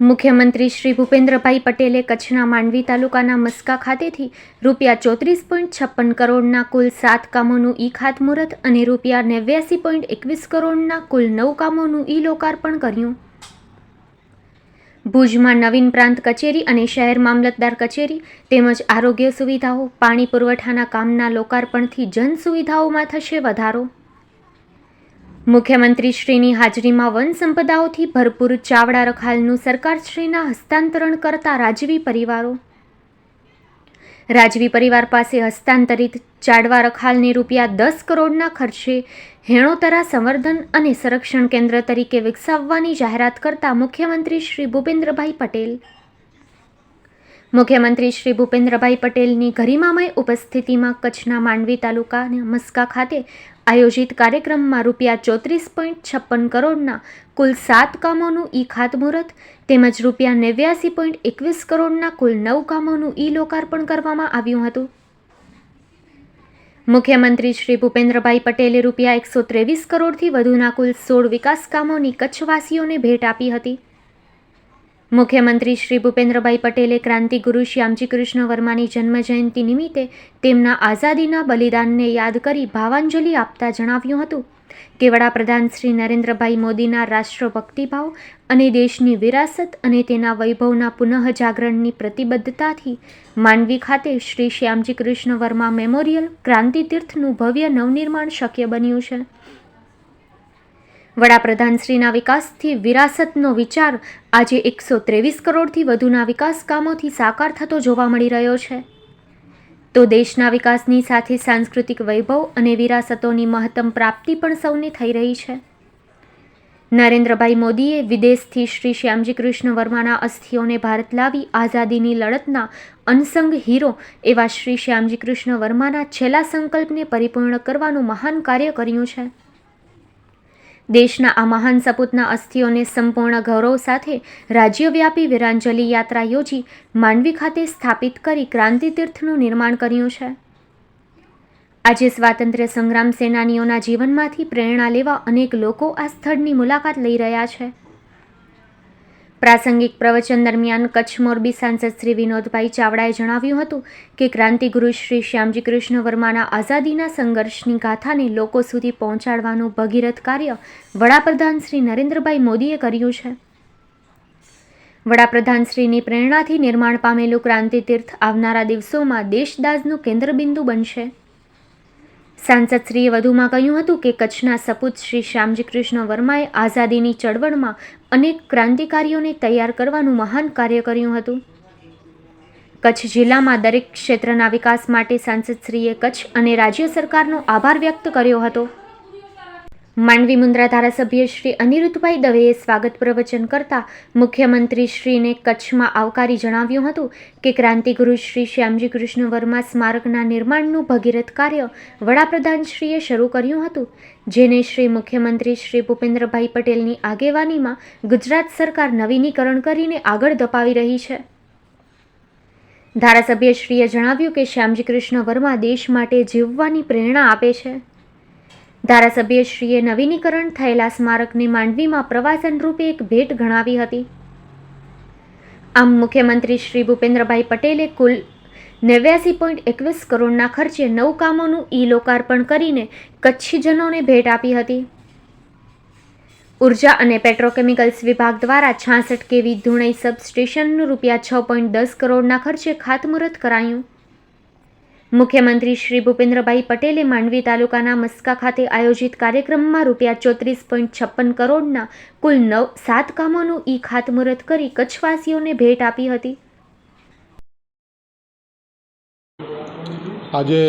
મુખ્યમંત્રી શ્રી ભૂપેન્દ્રભાઈ પટેલે કચ્છના માંડવી તાલુકાના મસ્કા ખાતેથી રૂપિયા ચોત્રીસ પોઈન્ટ છપ્પન કરોડના કુલ સાત કામોનું ઈ ખાતમુહૂર્ત અને રૂપિયા નેવ્યાસી પોઈન્ટ એકવીસ કરોડના કુલ નવ કામોનું ઈ લોકાર્પણ કર્યું. ભુજમાં નવીન પ્રાંત કચેરી અને શહેર મામલતદાર કચેરી તેમજ આરોગ્ય સુવિધાઓ, પાણી પુરવઠાના કામના લોકાર્પણથી જન સુવિધાઓમાં થશે વધારો. મુખ્યમંત્રી શ્રીની હાજરીમાં વન સંપદાઓથી ભરપૂર ચાવડા રખાલનું સરકારશ્રીના હસ્તાંતરણ કરતા રાજવી પરિવારો. રાજવી પરિવાર પાસે હસ્તાંતરિત ચાડવા રખાલને રૂપિયા દસ કરોડના ખર્ચે હેણોતરા સંવર્ધન અને સંરક્ષણ કેન્દ્ર તરીકે વિકસાવવાની જાહેરાત કરતા મુખ્યમંત્રી શ્રી ભૂપેન્દ્રભાઈ પટેલ મુખ્યમંત્રી શ્રી ભૂપેન્દ્રભાઈ પટેલની ગરિમામય ઉપસ્થિતિમાં કચ્છના માંડવી તાલુકાના મસ્કા ખાતે આયોજિત કાર્યક્રમમાં રૂપિયા ચોત્રીસ પોઈન્ટ છપ્પન કરોડના કુલ સાત કામોનું ઈ ખાતમુહૂર્ત તેમજ રૂપિયા નેવ્યાસી પોઈન્ટ એકવીસ કરોડના કુલ નવ કામોનું ઈ લોકાર્પણ કરવામાં આવ્યું હતું. મુખ્યમંત્રી શ્રી ભૂપેન્દ્રભાઈ પટેલે રૂપિયા એકસો ત્રેવીસ કરોડથી વધુના કુલ સોળ વિકાસ કામોની કચ્છવાસીઓને ભેટ આપી હતી. મુખ્યમંત્રી શ્રી ભૂપેન્દ્રભાઈ પટેલે ક્રાંતિગુરુ શ્યામજી કૃષ્ણ વર્માની જન્મજયંતિ નિમિત્તે તેમના આઝાદીના બલિદાનને યાદ કરી ભાવાંજલિ આપતા જણાવ્યું હતું. કે વડાપ્રધાન શ્રી નરેન્દ્રભાઈ મોદીના રાષ્ટ્રભક્તિભાવ અને દેશની વિરાસત અને તેના વૈભવના પુનઃજાગરણની પ્રતિબદ્ધતાથી માંડવી ખાતે શ્રી શ્યામજી કૃષ્ણ વર્મા મેમોરિયલ ક્રાંતિતીર્થનું ભવ્ય નવનિર્માણ શક્ય બન્યું છે. વડાપ્રધાનશ્રીના વિકાસથી વિરાસતનો વિચાર આજે એકસો ત્રેવીસ કરોડથી વધુના વિકાસ કામોથી સાકાર થતો જોવા મળી રહ્યો છે. તો દેશના વિકાસની સાથે સાંસ્કૃતિક વૈભવ અને વિરાસતોની મહત્તમ પ્રાપ્તિ પણ સૌને થઈ રહી છે. નરેન્દ્રભાઈ મોદીએ વિદેશથી શ્રી શ્યામજી કૃષ્ણ વર્માના અસ્થિઓને ભારત લાવી આઝાદીની લડતના અનસંગ હીરો એવા શ્રી શ્યામજી કૃષ્ણ વર્માના છેલ્લા સંકલ્પને પરિપૂર્ણ કરવાનું મહાન કાર્ય કર્યું છે. દેશના આ મહાન સપૂતના અસ્થિઓને સંપૂર્ણ ગૌરવ સાથે રાજ્યવ્યાપી વીરાંજલિ યાત્રા યોજી માંડવી ખાતે સ્થાપિત કરી ક્રાંતિ તીર્થનું નિર્માણ કર્યું છે. આજે સ્વાતંત્ર્ય સંગ્રામ સેનાનીઓના જીવનમાંથી પ્રેરણા લેવા અનેક લોકો આ સ્થળની મુલાકાત લઈ રહ્યા છે. પ્રાસંગિક પ્રવચન દરમિયાન કચ્છ મોરબી સાંસદ શ્રી વિનોદભાઈ ચાવડાએ જણાવ્યું હતું કે ક્રાંતિગુરુ શ્રી શ્યામજી કૃષ્ણ વર્માના આઝાદીના સંઘર્ષની ગાથાને લોકો સુધી પહોંચાડવાનું ભગીરથ કાર્ય વડાપ્રધાન શ્રી નરેન્દ્રભાઈ મોદીએ કર્યું છે. વડાપ્રધાન શ્રીની પ્રેરણાથી નિર્માણ પામેલું ક્રાંતિ તીર્થ આવનારા દિવસોમાં દેશદાઝનું કેન્દ્રબિંદુ બનશે. સાંસદશ્રીએ વધુમાં કહ્યું હતું કે કચ્છના સપૂત શ્રી શ્યામજી કૃષ્ણ વર્માએ આઝાદીની ચળવળમાં અનેક ક્રાંતિકારીઓને તૈયાર કરવાનું મહાન કાર્ય કર્યું હતું. કચ્છ જિલ્લામાં દરેક ક્ષેત્રના વિકાસ માટે સાંસદશ્રીએ કચ્છ અને રાજ્ય સરકારનો આભાર વ્યક્ત કર્યો હતો. માંડવી મુન્દ્રા ધારાસભ્ય શ્રી અનિરુદ્ધભાઈ દવેએ સ્વાગત પ્રવચન કરતા મુખ્યમંત્રી શ્રીને કચ્છમાં આવકારી જણાવ્યું હતું કે ક્રાંતિગુરુ શ્રી શ્યામજી કૃષ્ણ વર્મા સ્મારકના નિર્માણનું ભગીરથ કાર્ય વડાપ્રધાનશ્રીએ શરૂ કર્યું હતું, જેને શ્રી મુખ્યમંત્રી શ્રી ભૂપેન્દ્રભાઈ પટેલની આગેવાનીમાં ગુજરાત સરકાર નવીનીકરણ કરીને આગળ ધપાવી રહી છે. ધારાસભ્યશ્રીએ જણાવ્યું કે શ્યામજી કૃષ્ણ વર્મા દેશ માટે જીવવાની પ્રેરણા આપે છે. ધારાસભ્યશ્રીએ નવીનીકરણ થયેલા સ્મારકને માંડવીમાં પ્રવાસન રૂપે એક ભેટ ગણાવી હતી. આમ મુખ્યમંત્રી શ્રી ભૂપેન્દ્રભાઈ પટેલે કુલ નેવ્યાસી પોઈન્ટ એકવીસ કરોડના ખર્ચે નવ કામોનું ઈ લોકાર્પણ કરીને કચ્છીજનોને ભેટ આપી હતી. ઊર્જા અને પેટ્રોકેમિકલ્સ વિભાગ દ્વારા છાસઠ કેવી ધુણઈ સબસ્ટેશનનું રૂપિયા છ પોઈન્ટ દસ કરોડના ખર્ચે ખાતમુહૂર્ત કરાયું. મુખ્યમંત્રી શ્રી ભૂપેન્દ્રભાઈ પટેલે માંડવી તાલુકાના મસ્કા ખાતે આયોજિત કાર્યક્રમમાં રૂપિયા ચોત્રીસ પોઈન્ટ છપ્પન કરોડના કુલ નવ સાત કામોનું ઈ ખાતમુહૂર્ત કરી કચ્છવાસીઓને ભેટ આપી હતી. આજે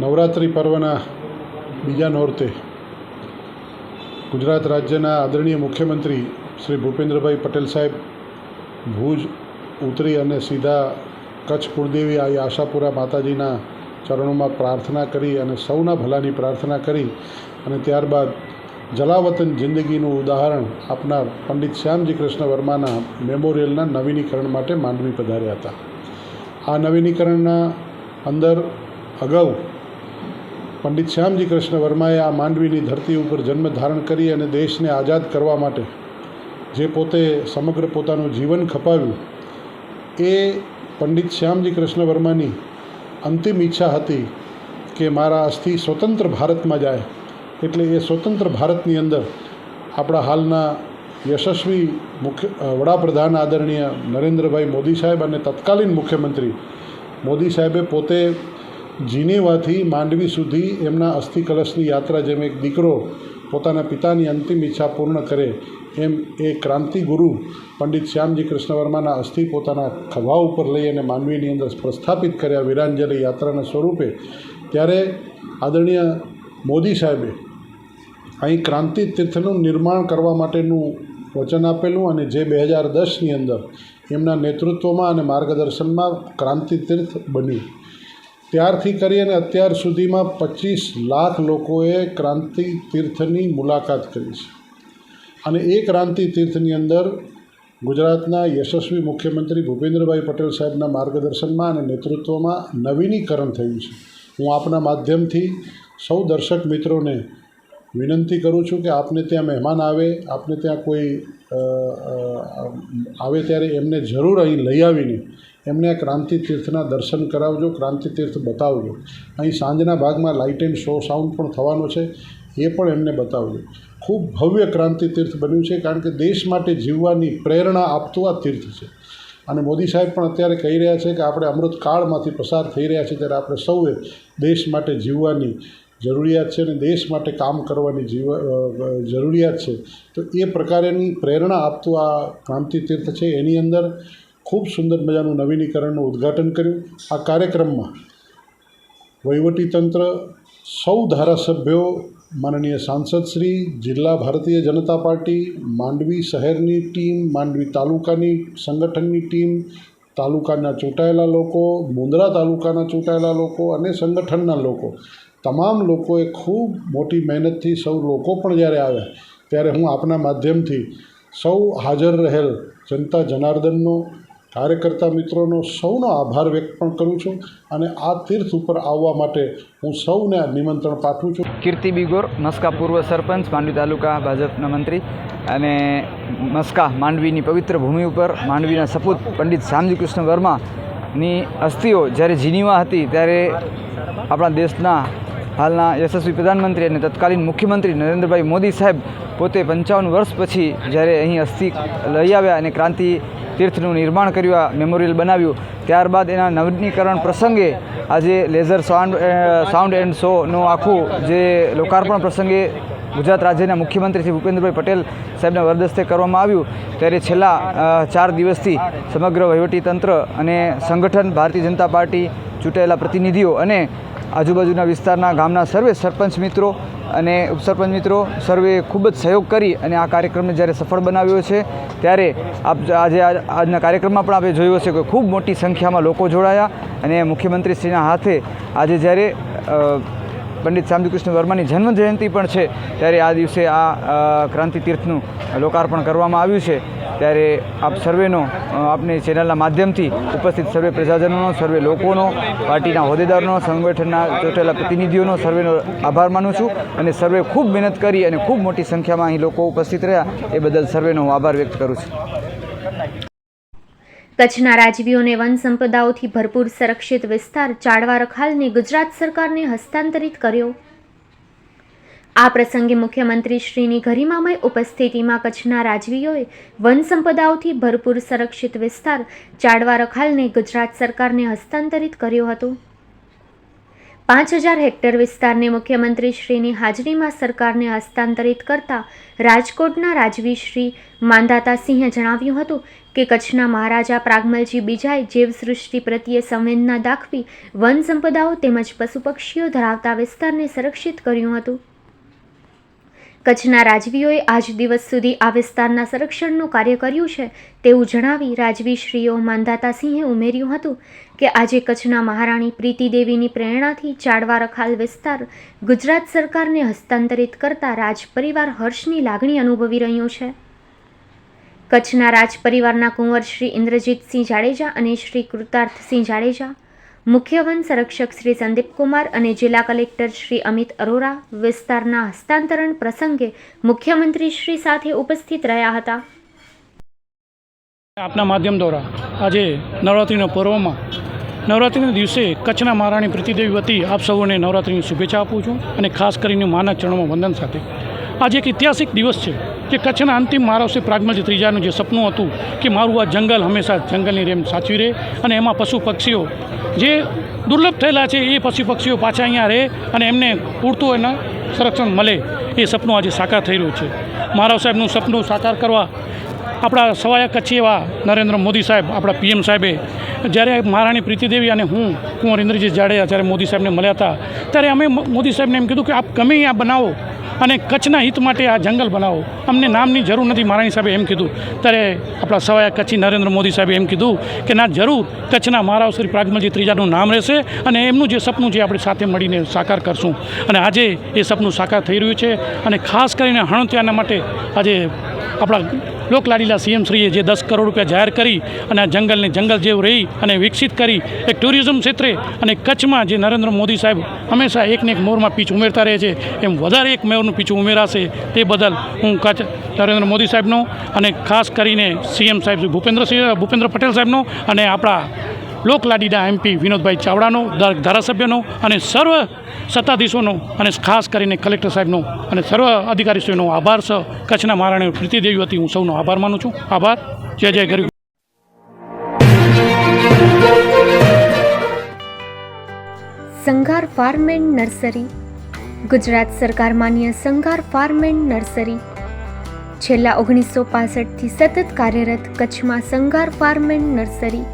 નવરાત્રિ પર્વના બીજા નોરતે ગુજરાત રાજ્યના આદરણીય મુખ્યમંત્રી શ્રી ભૂપેન્દ્રભાઈ પટેલ સાહેબ ભુજ ઉતરી અને સીધા કચ્છ કુળદેવી આ આશાપુરા માતાજીના ચરણોમાં પ્રાર્થના કરી અને સૌના ભલાની પ્રાર્થના કરી અને ત્યારબાદ જલાવતન જિંદગીનું ઉદાહરણ આપનાર પંડિત શ્યામજી કૃષ્ણ વર્માના મેમોરિયલના નવીનીકરણ માટે માંડવી પધાર્યા હતા. આ નવીનીકરણના અંદર અગાઉ પંડિત શ્યામજી કૃષ્ણ વર્માએ આ માંડવીની ધરતી ઉપર જન્મ ધારણ કરી અને દેશને આઝાદ કરવા માટે જે પોતે સમગ્ર પોતાનું જીવન ખપાવ્યું, એ પંડિત શ્યામજી કૃષ્ણ વર્માની અંતિમ ઈચ્છા હતી કે મારા અસ્થિ સ્વતંત્ર ભારતમાં જાય. એટલે એ સ્વતંત્ર ભારતની અંદર આપણા હાલના યશસ્વી મુખ્ય વડાપ્રધાન આદરણીય નરેન્દ્રભાઈ મોદી સાહેબ અને તત્કાલીન મુખ્યમંત્રી મોદી સાહેબે પોતે જીનેવાથી માંડવી સુધી એમના અસ્થિ કલશની યાત્રા જેમ એક દીકરો પોતાના પિતાની અંતિમ ઈચ્છા પૂર્ણ કરે એમ એ ક્રાંતિગુરુ પંડિત શ્યામજી કૃષ્ણ વર્માના અસ્થિ પોતાના ખભા ઉપર લઈ અને માનવીની અંદર પ્રસ્થાપિત કર્યા વીરાંજલિ યાત્રાના સ્વરૂપે, ત્યારે આદરણીય મોદી સાહેબે અહીં ક્રાંતિ તીર્થનું નિર્માણ કરવા માટેનું વચન આપેલું અને જે બે હજાર દસની અંદર એમના નેતૃત્વમાં અને માર્ગદર્શનમાં ક્રાંતિ તીર્થ બન્યું. ત્યારથી કરી અને અત્યાર સુધીમાં પચીસ લાખ લોકોએ ક્રાંતિ તીર્થની મુલાકાત કરી છે. અને એ ક્રાંતિ તીર્થની અંદર ગુજરાતના યશસ્વી મુખ્યમંત્રી ભૂપેન્દ્રભાઈ પટેલ સાહેબના માર્ગદર્શનમાં અને નેતૃત્વમાં નવીનીકરણ થયું છે. હું આપના માધ્યમથી સૌ દર્શક મિત્રોને વિનંતી કરું છું કે આપને ત્યાં મહેમાન આવે, આપને ત્યાં કોઈ આવે ત્યારે એમને જરૂર અહીં લઈ આવીને એમને આ ક્રાંતિ તીર્થના દર્શન કરાવજો, ક્રાંતિ તીર્થ બતાવજો. અહીં સાંજના ભાગમાં લાઇટ એન્ડ શો સાઉન્ડ પણ થવાનો છે, એ પણ એમને બતાવજો. ખૂબ ભવ્ય ક્રાંતિ તીર્થ બન્યું છે, કારણ કે દેશ માટે જીવવાની પ્રેરણા આપતું આ તીર્થ છે. અને મોદી સાહેબ પણ અત્યારે કહી રહ્યા છે કે આપણે અમૃતકાળમાંથી પસાર થઈ રહ્યા છીએ, ત્યારે આપણે સૌએ દેશ માટે જીવવાની જરૂરિયાત છે અને દેશ માટે કામ કરવાની જીવ જરૂરિયાત છે. તો એ પ્રકારેની પ્રેરણા આપતું આ ક્રાંતિ તીર્થ છે. એની અંદર ખૂબ સુંદર મજાનું નવીનીકરણનું ઉદ્ઘાટન કર્યું. આ કાર્યક્રમમાં વહીવટીતંત્ર, સૌ ધારાસભ્યો માનનીય સાંસદશ્રી જિલ્લા ભારતીય જનતા પાર્ટી, માંડવી શહેરની ટીમ, માંડવી તાલુકાની સંગઠનની ટીમ, તાલુકાના ચૂંટાયેલા લોકો, મુંદ્રા તાલુકાના ચૂંટાયેલા લોકો અને સંગઠનના લોકો. તમામ લોકોએ ખૂબ મોટી મહેનતથી સૌ લોકો પણ જ્યારે આવ્યા ત્યારે હું આપના માધ્યમથી સૌ હાજર રહેલ જનતા જનાર્દનનો કાર્યકર્તા મિત્રોનો સૌનો આભાર વ્યક્ત પણ કરું છું અને આ તીર્થ ઉપર આવવા માટે હું સૌને નિમંત્રણ પાઠવું છું. કીર્તિ બિગોર, મસ્કા પૂર્વ સરપંચ, માંડવી તાલુકા ભાજપના મંત્રી અને મસ્કા માંડવીની પવિત્ર ભૂમિ ઉપર માંડવીના સપૂત પંડિત શ્યામજી કૃષ્ણ વર્માની અસ્થિઓ જ્યારે જીનીવા હતી ત્યારે આપણા દેશના હાલના યશસ્વી પ્રધાનમંત્રી અને તત્કાલીન મુખ્યમંત્રી નરેન્દ્રભાઈ મોદી સાહેબ પોતે પંચાવન વર્ષ પછી જ્યારે અહીં અસ્થિ લઈ આવ્યા અને ક્રાંતિ તીર્થનું નિર્માણ કર્યું, આ મેમોરિયલ બનાવ્યું. ત્યારબાદ એના નવીનીકરણ પ્રસંગે આજે લેઝર સાઉન્ડ સાઉન્ડ એન્ડ શોનું આખું જે લોકાર્પણ પ્રસંગે ગુજરાત રાજ્યના મુખ્યમંત્રી શ્રી ભૂપેન્દ્રભાઈ પટેલ સાહેબના વરદસ્તે કરવામાં આવ્યું. ત્યારે છેલ્લા ચાર દિવસથી સમગ્ર વહીવટીતંત્ર અને સંગઠન, ભારતીય જનતા પાર્ટી, ચૂંટાયેલા પ્રતિનિધિઓ અને આજુબાજુના વિસ્તારના ગામના સર્વે સરપંચ મિત્રો અને સરપંચ મિત્રો સર્વે ખૂબ જ સહયોગ કરી અને આ કાર્યક્રમને જ્યારે સફળ બનાવ્યો છે, ત્યારે આપ આજે આજના કાર્યક્રમમાં પણ આપણે જોયું હશે કે ખૂબ મોટી સંખ્યામાં લોકો જોડાયા અને મુખ્યમંત્રીશ્રીના હાથે આજે જ્યારે પંડિત શ્યામજી કૃષ્ણ વર્માની જન્મ જયંતિ પણ છે, ત્યારે આ દિવસે આ ક્રાંતિ તીર્થનું લોકાર્પણ કરવામાં આવ્યું છે. ત્યારે આપ સર્વેનો આપની ચેનલના માધ્યમથી ઉપસ્થિત સર્વે પ્રજાજનોનો, સર્વે લોકોનો, પાર્ટીના હોદ્દેદારોનો, સંગઠનના ચૂંટેલા પ્રતિનિધિઓનો સર્વેનો આભાર માનું છું અને સર્વે ખૂબ મહેનત કરી અને ખૂબ મોટી સંખ્યામાં અહીં લોકો ઉપસ્થિત રહ્યા એ બદલ સર્વેનો હું આભાર વ્યક્ત કરું છું. કચ્છના રાજવીઓને વન સંપદાઓથી ભરપૂર સંરક્ષિત વિસ્તાર ચાળવા રખાલને ગુજરાત સરકારને હસ્તાંતરિત કર્યો. આ પ્રસંગે મુખ્યમંત્રી શ્રીની ગરિમામય ઉપસ્થિતિમાં કચ્છના રાજવીઓએ વન સંપદાઓથી ભરપૂર સંરક્ષિત વિસ્તાર ચાડવા રખાલને ગુજરાત સરકારને હસ્તાંતરિત કર્યો હતો. પાંચ હજાર હેક્ટર વિસ્તારને મુખ્યમંત્રી શ્રીની હાજરીમાં સરકારને હસ્તાંતરિત કરતા રાજકોટના રાજવી શ્રી માંધાતાસિંહે જણાવ્યું હતું કે કચ્છના મહારાજા પ્રાગમલજી બીજાએ જીવસૃષ્ટિ પ્રત્યે સંવેદના દાખવી વન સંપદાઓ તેમજ પશુ પક્ષીઓ ધરાવતા વિસ્તારને સંરક્ષિત કર્યું હતું. કચ્છના રાજવીઓએ આજ દિવસ સુધી આ વિસ્તારના સંરક્ષણનું કાર્ય કર્યું છે તેવું જણાવી રાજવી શ્રીઓ માંધાતાસિંહે ઉમેર્યું હતું કે આજે કચ્છના મહારાણી પ્રીતિદેવીની પ્રેરણાથી ચાડવા રખાલ વિસ્તાર ગુજરાત સરકારને હસ્તાંતરિત કરતા રાજપરિવાર હર્ષની લાગણી અનુભવી રહ્યો છે. કચ્છના રાજપરિવારના કુંવર શ્રી ઇન્દ્રજીતસિંહ જાડેજા અને શ્રી કૃતાર્થસિંહ જાડેજા મુખ્ય વન સંરક્ષક શ્રી સંદીપકુમાર અને જિલ્લા કલેક્ટર શ્રી અમિત અરોરા વિસ્તારના હસ્તાંતરણ પ્રસંગે મુખ્યમંત્રી શ્રી સાથે ઉપસ્થિત રહ્યા હતા. આપના માધ્યમ દ્વારા આજે નવરાત્રિના પર્વમાં નવરાત્રિના દિવસે કચ્છના મહારાણી પ્રતિદેવી વતી આપ સૌને નવરાત્રિની શુભેચ્છા આપું છું અને ખાસ કરીને માના ચરણમાં વંદન સાથે. આજે એક ઐતિહાસિક દિવસ છે કે કચ્છના અંતિમ મહારાવ પ્રાગમતી ત્રીજાનું જે સપનું હતું કે મારું આ જંગલ હંમેશા જંગલની રેમ સાચવી રહે અને એમાં પશુ પક્ષીઓ જે દુર્લભ થયેલા છે એ પશુ પક્ષીઓ પાછા અહીંયા રહે અને એમને પૂરતું એના સંરક્ષણ મળે એ સપનું આજે સાકાર થઈ રહ્યું છે. મહારાવ સાહેબનું સપનું સાકાર કરવા આપણા સવાયા કચ્છી એવા નરેન્દ્ર મોદી સાહેબ, આપણા પીએમ સાહેબે જ્યારે મહારાણી પ્રીતિદેવી અને હું, કુંવર ઇન્દ્રજીત જાડેજા જ્યારે મોદી સાહેબને મળ્યા હતા, ત્યારે અમે મોદી સાહેબને એમ કીધું કે આપ ગમે આ બનાવો અને કચ્છના હિત માટે આ જંગલ બનાવો. અમને નામની જરૂર નથી મહારાણી સાહેબે એમ કીધું. ત્યારે આપણા સવાયા કચ્છી નરેન્દ્ર મોદી સાહેબે એમ કીધું કે ના, જરૂર કચ્છના મહારાવ શ્રી પ્રાગમલજી ત્રીજાનું નામ રહેશે અને એમનું જે સપનું છે આપણે સાથે મળીને સાકાર કરશું. અને આજે એ સપનું સાકાર થઈ રહ્યું છે અને ખાસ કરીને હણત્યાના માટે આજે આપણા લોકલાડીલા સીએમ શ્રીએ જે દસ કરોડ રૂપિયા જાહેર કરી અને આ જંગલને જંગલ જેવું રહી અને વિકસિત કરી, એક ટુરિઝમ ક્ષેત્રે અને કચ્છમાં જે નરેન્દ્ર મોદી સાહેબ હંમેશા એકને એક મોરમાં પીચ ઉમેરતા રહે છે, એમ વધારે એક મોરનું પીછું ઉમેરાશે તે બદલ હું કચ્છ નરેન્દ્ર મોદી સાહેબનો અને ખાસ કરીને સીએમ સાહેબ ભૂપેન્દ્રસિંહ, ભૂપેન્દ્ર પટેલ સાહેબનો અને આપણા લોકલાડીના એમપી વિનોદભાઈ ચાવડાનો, ધાર- ધારાસભ્યનો અને સર્વ સત્તાધીશોનો અને ખાસ કરીને કલેક્ટર સાહેબનો અને સર્વ અધિકારીશ્રીનો આભાર સહ કચ્છના મહારાણી પ્રીતિદેવી હતી હું સૌનો આભાર માનું છું. આભાર. જય જય ગરીબ Sanghar farm and nursery. Gujarat સરકાર માન્ય સંઘાર ફાર્મ એન્ડ નર્સરી. છેલ્લા ઓગણીસો પાસઠથી સતત કાર્યરત કચ્છમાં Sanghar farm and nursery.